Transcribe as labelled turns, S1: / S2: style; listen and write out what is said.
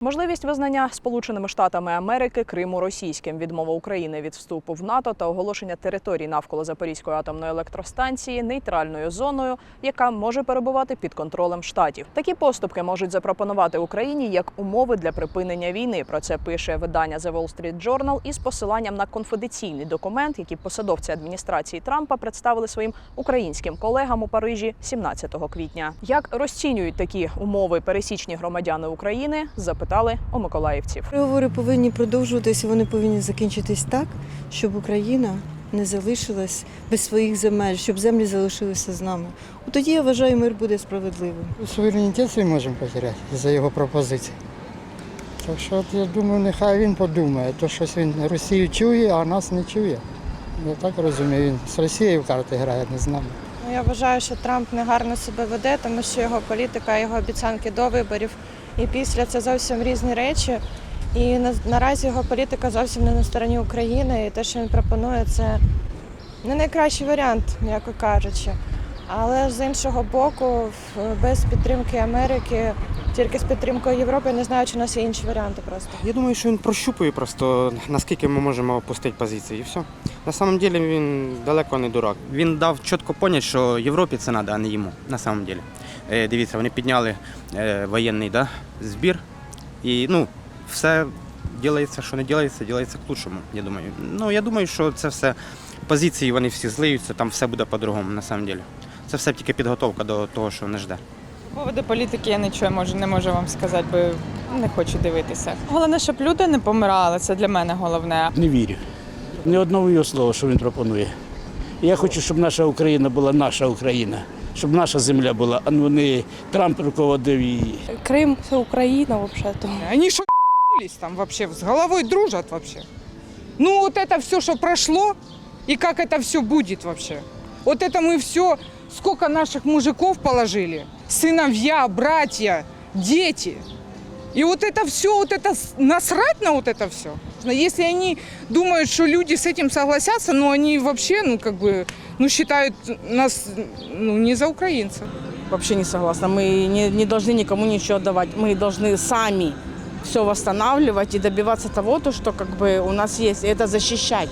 S1: Можливість визнання Сполученими Штатами Америки Криму російським, відмова України від вступу в НАТО та оголошення територій навколо Запорізької атомної електростанції нейтральною зоною, яка може перебувати під контролем штатів. Такі поступки можуть запропонувати Україні як умови для припинення війни. Про це пише видання The Wall Street Journal із посиланням на конфіденційний документ, який посадовці адміністрації Трампа представили своїм українським колегам у Парижі 17 квітня. Як розцінюють такі умови пересічні громадяни України? Запитали у миколаївців.
S2: Переговори повинні продовжуватися, вони повинні закінчитись так, щоб Україна не залишилась без своїх земель, щоб землі залишилися з нами. От тоді я вважаю, мир буде справедливим.
S3: Суверенітет свій можемо потеряти за його пропозиції. Так що я думаю, нехай він подумає, то щось він Росію чує, а нас не чує. Я так розумію, він з Росією в карти грає, не знаю.
S4: Ну, Я вважаю, що Трамп негарно себе веде, тому що його політика, його обіцянки до виборів і після це зовсім різні речі. І на, наразі його політика зовсім не на стороні України. І те, що він пропонує, це не найкращий варіант, м'яко кажучи. Але з іншого боку, без підтримки Америки, тільки з підтримкою Європи, я не знаю, чи у нас є інші варіанти просто.
S5: Я думаю, що він прощупує просто наскільки ми можемо опустити позиції, і все. На самом деле він далеко не дурак. Він дав чітко поняти, що Європі це треба, а не йому. На самом деле. Е, дивіться, вони підняли е, воєнний да, збір. І ну, все ділається, що не ділається, ділається к лучшому, я думаю. Ну, я думаю, що це все позиції, вони всі злиються, там все буде по-другому, на самом деле. Це все тільки підготовка до того, що не жде
S6: По поводу політики я нічого можу, не можу вам сказати, бо не хочу дивитися. Головне, щоб люди не помирали, це для мене головне.
S7: Не вірю. Ні одного його слова, що він пропонує. Я хочу, щоб наша Україна була наша Україна, щоб наша земля була, а ну не Трамп руководив її.
S8: Крым – это Украина вообще-то.
S9: Они что там вообще, с головой дружат вообще. Ну вот это все, что прошло, и как это все будет вообще. Вот это мы все, Сколько наших мужиков положили, сыновья, братья, дети. И вот это все, вот это насрать на вот это все. Если они думают, что люди с этим согласятся, но они вообще, ну как бы, ну считают нас, ну не за украинцев.
S8: Вообще не согласна. Мы не, не должны никому ничего отдавать. Мы должны сами все восстанавливать и добиваться того, то, что как бы у нас есть, это защищать.